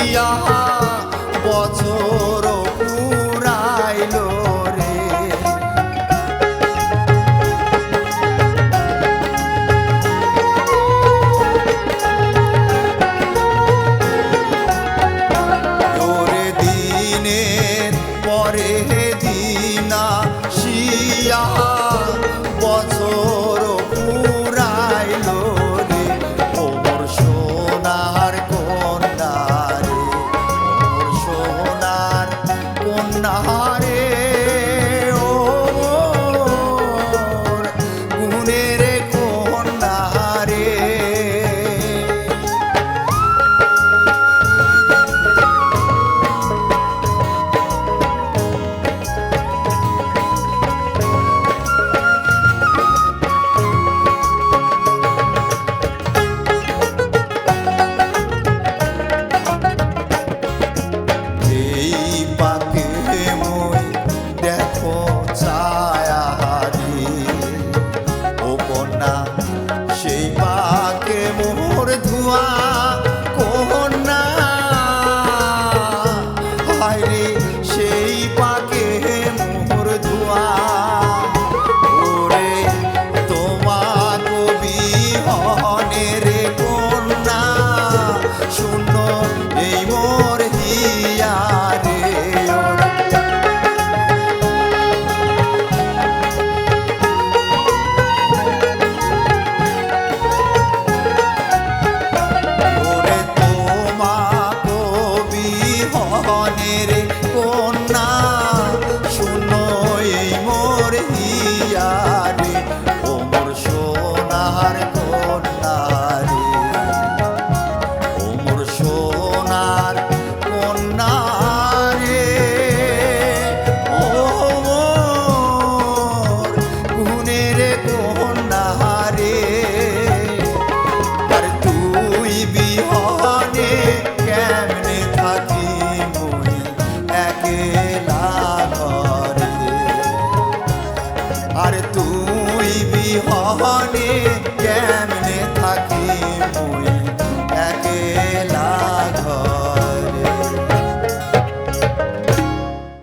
দিয়া বছর পুরাইল রে। তোরে দিনের পরে con আর তুই বিহনে কেমনে